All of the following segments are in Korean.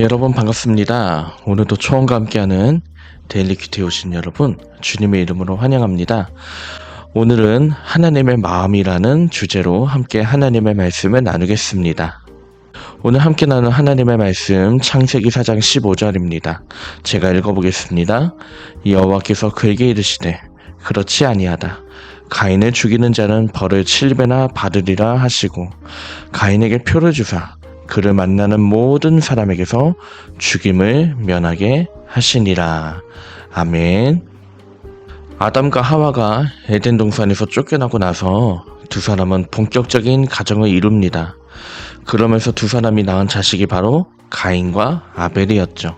네, 여러분 반갑습니다. 오늘도 초원과 함께하는 데일리 큐티에 오신 여러분, 주님의 이름으로 환영합니다. 오늘은 하나님의 마음이라는 주제로 함께 하나님의 말씀을 나누겠습니다. 오늘 함께 나눈 하나님의 말씀 창세기 4장 15절입니다. 제가 읽어보겠습니다. 여호와께서 그에게 이르시되 그렇지 아니하다. 가인을 죽이는 자는 벌을 7배나 받으리라 하시고 가인에게 표를 주사 그를 만나는 모든 사람에게서 죽임을 면하게 하시니라. 아멘. 아담과 하와가 에덴 동산에서 쫓겨나고 나서 두 사람은 본격적인 가정을 이룹니다. 그러면서 두 사람이 낳은 자식이 바로 가인과 아벨이었죠.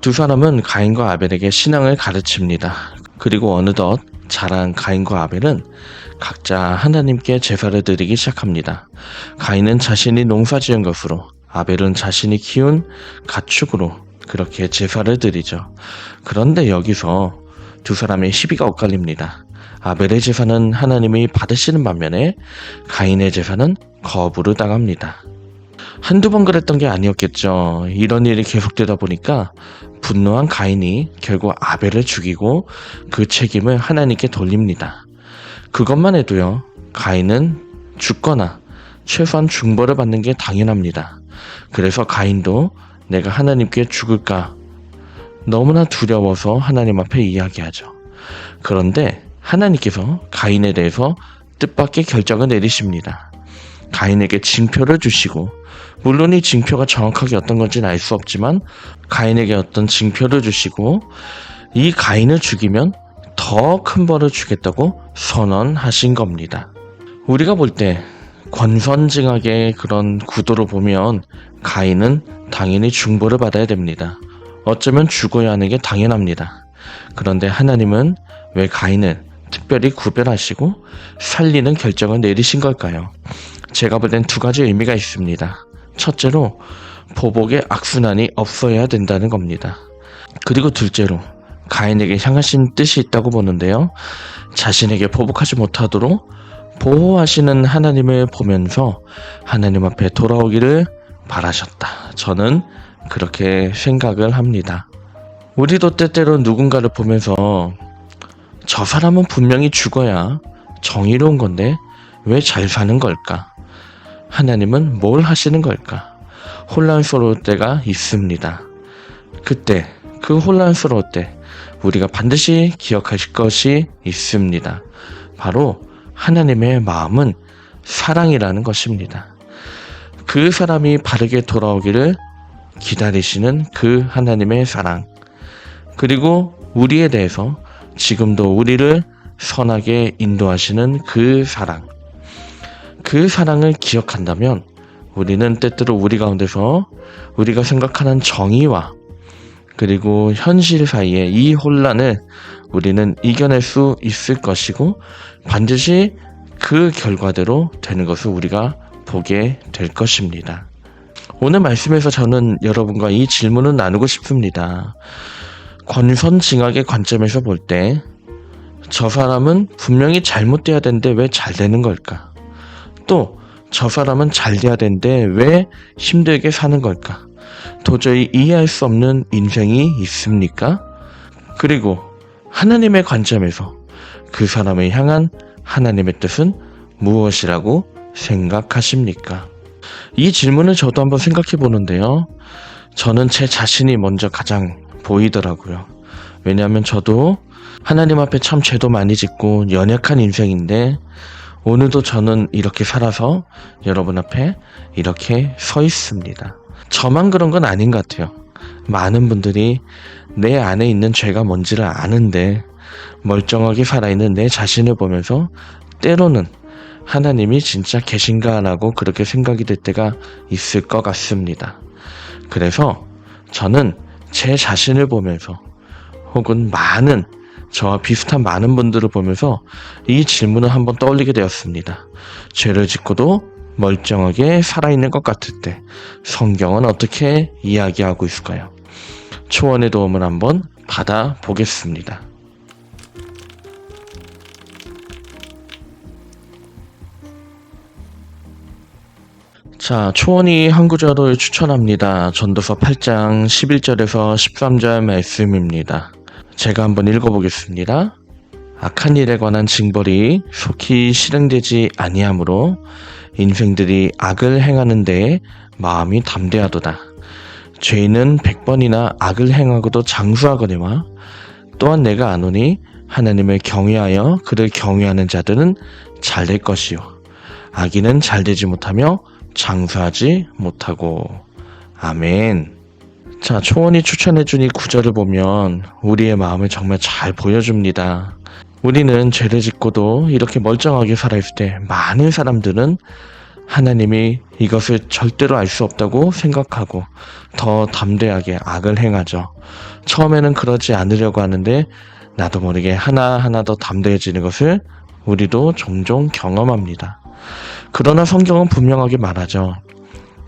두 사람은 가인과 아벨에게 신앙을 가르칩니다. 그리고 어느덧 자란 가인과 아벨은 각자 하나님께 제사를 드리기 시작합니다. 가인은 자신이 농사 지은 것으로, 아벨은 자신이 키운 가축으로 그렇게 제사를 드리죠. 그런데 여기서 두 사람의 시비가 엇갈립니다. 아벨의 제사는 하나님이 받으시는 반면에 가인의 제사는 거부를 당합니다. 한두 번 그랬던 게 아니었겠죠. 이런 일이 계속되다 보니까 분노한 가인이 결국 아벨을 죽이고 그 책임을 하나님께 돌립니다. 그것만 해도요, 가인은 죽거나 최소한 중벌을 받는 게 당연합니다. 그래서 가인도 내가 하나님께 죽을까 너무나 두려워서 하나님 앞에 이야기하죠. 그런데 하나님께서 가인에 대해서 뜻밖의 결정을 내리십니다. 가인에게 징표를 주시고 물론 이 징표가 정확하게 어떤 건지는 알 수 없지만 가인에게 어떤 징표를 주시고 이 가인을 죽이면 더 큰 벌을 주겠다고 선언하신 겁니다. 우리가 볼 때 권선징악의 그런 구도로 보면 가인은 당연히 중보를 받아야 됩니다. 어쩌면 죽어야 하는 게 당연합니다. 그런데 하나님은 왜 가인을 특별히 구별하시고 살리는 결정을 내리신 걸까요? 제가 볼 땐 두 가지 의미가 있습니다. 첫째로 보복의 악순환이 없어야 된다는 겁니다. 그리고 둘째로 가인에게 향하신 뜻이 있다고 보는데요. 자신에게 보복하지 못하도록 보호하시는 하나님을 보면서 하나님 앞에 돌아오기를 바라셨다. 저는 그렇게 생각을 합니다. 우리도 때때로 누군가를 보면서 저 사람은 분명히 죽어야 정의로운 건데 왜 잘 사는 걸까? 하나님은 뭘 하시는 걸까? 혼란스러울 때가 있습니다. 그때, 그 혼란스러울 때, 우리가 반드시 기억하실 것이 있습니다. 바로 하나님의 마음은 사랑이라는 것입니다. 그 사람이 바르게 돌아오기를 기다리시는 그 하나님의 사랑. 그리고 우리에 대해서 지금도 우리를 선하게 인도하시는 그 사랑. 그 사랑을 기억한다면 우리는 때때로 우리 가운데서 우리가 생각하는 정의와 그리고 현실 사이에 이 혼란을 우리는 이겨낼 수 있을 것이고 반드시 그 결과대로 되는 것을 우리가 보게 될 것입니다. 오늘 말씀에서 저는 여러분과 이 질문을 나누고 싶습니다. 권선징악의 관점에서 볼 때 저 사람은 분명히 잘못돼야 되는데 왜 잘 되는 걸까? 또 저 사람은 잘 돼야 되는데 왜 힘들게 사는 걸까? 도저히 이해할 수 없는 인생이 있습니까? 그리고 하나님의 관점에서 그 사람을 향한 하나님의 뜻은 무엇이라고 생각하십니까? 이 질문을 저도 한번 생각해 보는데요. 저는 제 자신이 먼저 가장 보이더라고요. 왜냐하면 저도 하나님 앞에 참 죄도 많이 짓고 연약한 인생인데 오늘도 저는 이렇게 살아서 여러분 앞에 이렇게 서 있습니다. 저만 그런 건 아닌 것 같아요. 많은 분들이 내 안에 있는 죄가 뭔지를 아는데 멀쩡하게 살아있는 내 자신을 보면서 때로는 하나님이 진짜 계신가라고 그렇게 생각이 될 때가 있을 것 같습니다. 그래서 저는 제 자신을 보면서 혹은 많은 저와 비슷한 많은 분들을 보면서 이 질문을 한번 떠올리게 되었습니다. 죄를 짓고도 멀쩡하게 살아있는 것 같을 때 성경은 어떻게 이야기하고 있을까요? 초원의 도움을 한번 받아 보겠습니다. 자, 초원이 한 구절을 추천합니다. 전도서 8장 11절에서 13절 말씀입니다. 제가 한번 읽어보겠습니다. 악한 일에 관한 징벌이 속히 실행되지 아니하므로 인생들이 악을 행하는데 마음이 담대하도다. 죄인은 백번이나 악을 행하고도 장수하거니와 또한 내가 아노니 하나님을 경외하여 그를 경외하는 자들은 잘 될 것이요 악인은 잘 되지 못하며 장수하지 못하고 아멘. 자, 초원이 추천해준 이 구절을 보면 우리의 마음을 정말 잘 보여줍니다. 우리는 죄를 짓고도 이렇게 멀쩡하게 살아있을 때 많은 사람들은 하나님이 이것을 절대로 알 수 없다고 생각하고 더 담대하게 악을 행하죠. 처음에는 그러지 않으려고 하는데 나도 모르게 하나하나 더 담대해지는 것을 우리도 종종 경험합니다. 그러나 성경은 분명하게 말하죠.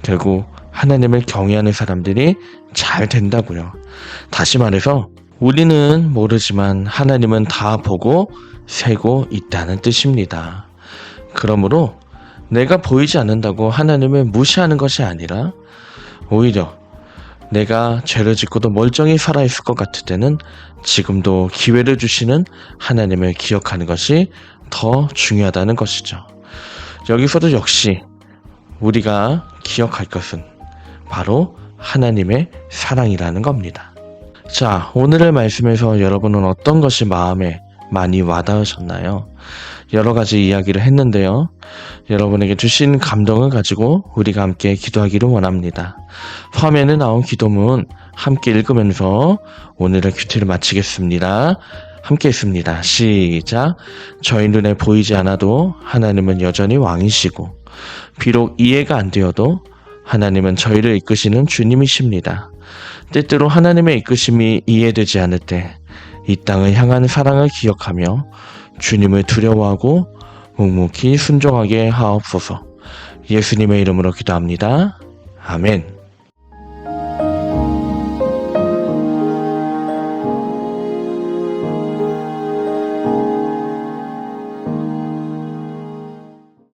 결국 하나님을 경외하는 사람들이 잘 된다고요. 다시 말해서 우리는 모르지만 하나님은 다 보고 세고 있다는 뜻입니다. 그러므로 내가 보이지 않는다고 하나님을 무시하는 것이 아니라 오히려 내가 죄를 짓고도 멀쩡히 살아있을 것 같을 때는 지금도 기회를 주시는 하나님을 기억하는 것이 더 중요하다는 것이죠. 여기서도 역시 우리가 기억할 것은 바로 하나님의 사랑이라는 겁니다. 자, 오늘의 말씀에서 여러분은 어떤 것이 마음에 많이 와닿으셨나요? 여러 가지 이야기를 했는데요. 여러분에게 주신 감동을 가지고 우리가 함께 기도하기를 원합니다. 화면에 나온 기도문 함께 읽으면서 오늘의 큐티를 마치겠습니다. 함께 했습니다. 시작. 저희 눈에 보이지 않아도 하나님은 여전히 왕이시고, 비록 이해가 안 되어도 하나님은 저희를 이끄시는 주님이십니다. 때때로 하나님의 이끄심이 이해되지 않을 때, 이 땅을 향한 사랑을 기억하며 주님을 두려워하고 묵묵히 순종하게 하옵소서. 예수님의 이름으로 기도합니다. 아멘.